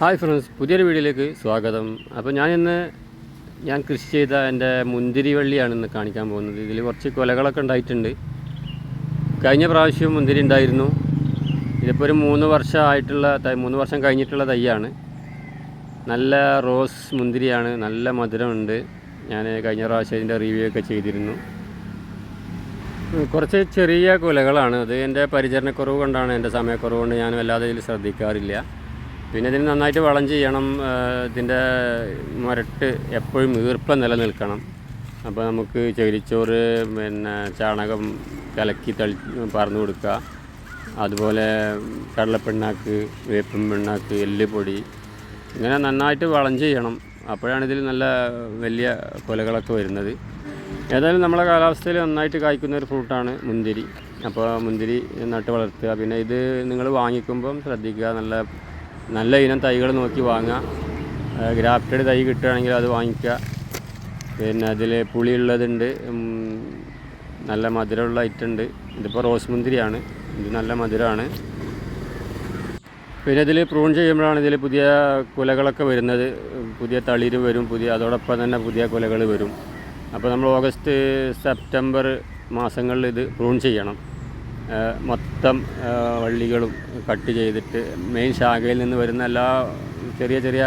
Hi friends പുതിയൊരു വീഡിയോയിലേക്ക് സ്വാഗതം. അപ്പോൾ ഞാൻ ഇന്ന് ഞാൻ കൃഷി ചെയ്ത എന്റെ മുന്തിരി വള്ളിയാണ് ഇന്ന് കാണിക്കാൻ പോകുന്നത്. ഇതിൽ കുറച്ച് കൊലകളൊക്കെ ഉണ്ടായിട്ടുണ്ട്. കഴിഞ്ഞ പ്രാവശ്യം മുന്തിരി ഉണ്ടായിരുന്നു. ഇതിപ്പോൾ ഒരു മൂന്ന് വർഷമായിട്ടുള്ള തൈ മൂന്ന് വർഷം കഴിഞ്ഞിട്ടുള്ള തൈയാണ്. നല്ല റോസ് മുന്തിരിയാണ് നല്ല മധുരമുണ്ട്. ഞാൻ കഴിഞ്ഞ പ്രാവശ്യം ഇതിന്റെ റിവ്യൂ ഒക്കെ ചെയ്തിരുന്നു. കുറച്ച് ചെറിയ കൊലകളാണ്. അത് എന്റെ പരിചരണക്കുറവ് കൊണ്ടാണ് എന്റെ സമയക്കുറവ് കൊണ്ട് ഞാൻ വല്ലാതെ ഇതിൽ ശ്രദ്ധിക്കാറില്ല. പിന്നെ ഇതിന് നന്നായിട്ട് വളം ചെയ്യണം ഇതിന്റെ മുരട്ട് എപ്പോഴും ഈർപ്പം നിലനിൽക്കണം. അപ്പോൾ നമുക്ക് ചകിരിച്ചോറ് പിന്നെ ചാണകം കലക്കി തളി പറന്നു കൊടുക്കുക. അതുപോലെ കടലപ്പിണ്ണാക്ക് വേപ്പും പിണ്ണാക്ക് എല്ലുപൊടി ഇങ്ങനെ നന്നായിട്ട് വളം ചെയ്യണം. അപ്പോഴാണ് ഇതിൽ നല്ല വലിയ കൊലകളൊക്കെ വരുന്നത്. ഏതായാലും നമ്മളെ കാലാവസ്ഥയിൽ നന്നായിട്ട് കായ്ക്കുന്ന ഒരു ഫ്രൂട്ടാണ് മുന്തിരി. അപ്പോൾ മുന്തിരി നട്ട് വളർത്തുക. പിന്നെ ഇത് നിങ്ങൾ വാങ്ങിക്കുമ്പം ശ്രദ്ധിക്കുക. നല്ല നല്ല ഇനം തൈകൾ നോക്കി വാങ്ങുക ഗ്രാഫ്റ്റഡ് തൈ കിട്ടുകയാണെങ്കിൽ അത് വാങ്ങിക്കുക. പിന്നെ അതിൽ പുളിയുള്ളതുണ്ട് നല്ല മധുരമുള്ള ഐറ്റം ഉണ്ട്. ഇതിപ്പോൾ റോസ് മുന്തിരിയാണ്. ഇത് നല്ല മധുരമാണ്. പിന്നെ ഇതിൽ പ്രൂൺ ചെയ്യുമ്പോഴാണ് ഇതിൽ പുതിയ കുലകളൊക്കെ വരുന്നത്. പുതിയ തളിര് വരും. പുതിയ അതോടൊപ്പം തന്നെ പുതിയ കുലകൾ വരും. അപ്പോൾ നമ്മൾ ഓഗസ്റ്റ് സെപ്റ്റംബർ മാസങ്ങളിൽ ഇത് പ്രൂൺ ചെയ്യണം. മൊത്തം വള്ളികളും കട്ട് ചെയ്തിട്ട് മെയിൻ ശാഖയിൽ നിന്ന് വരുന്ന എല്ലാ ചെറിയ ചെറിയ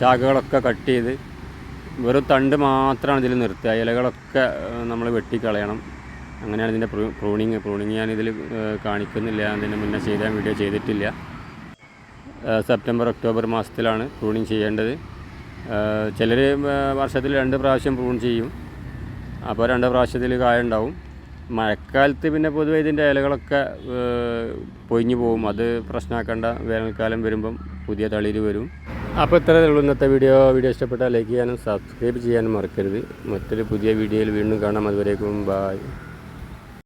ശാഖകളൊക്കെ കട്ട് ചെയ്ത് വെറും തണ്ട് മാത്രമാണ് ഇതിൽ നിർത്തുക. ഇലകളൊക്കെ നമ്മൾ വെട്ടിക്കളയണം. അങ്ങനെയാണ് ഇതിന്റെ പ്രൂ പ്രൂണിങ്. പ്രൂണിങ് ഞാനിതിൽ കാണിക്കുന്നില്ല. അതിന് മുന്നേ ചെയ്താൽ വീഡിയോ ചെയ്തിട്ടില്ല. സെപ്റ്റംബർ ഒക്ടോബർ മാസത്തിലാണ് പ്രൂണിങ് ചെയ്യേണ്ടത്. ചിലർ വർഷത്തിൽ രണ്ട് പ്രാവശ്യം പ്രൂൺ ചെയ്യും. അപ്പോൾ രണ്ട് പ്രാവശ്യത്തിൽ കായ ഉണ്ടാവും. മഴക്കാലത്ത് പിന്നെ പൊതുവെ ഇതിന്റെ ഇലകളൊക്കെ പൊഴിഞ്ഞു പോകും. അത് പ്രശ്നമാക്കേണ്ട വേനൽക്കാലം വരുമ്പം പുതിയ തളിര് വരും. അപ്പോൾ ഇത്രയേ ഉള്ളൂ ഇന്നത്തെ വീഡിയോ. വീഡിയോ ഇഷ്ടപ്പെട്ടാൽ ലൈക്ക് ചെയ്യാനും സബ്സ്ക്രൈബ് ചെയ്യാനും മറക്കരുത്. മറ്റൊരു പുതിയ വീഡിയോയിൽ വീണ്ടും കാണാം. അതുവരേക്കും ബായ്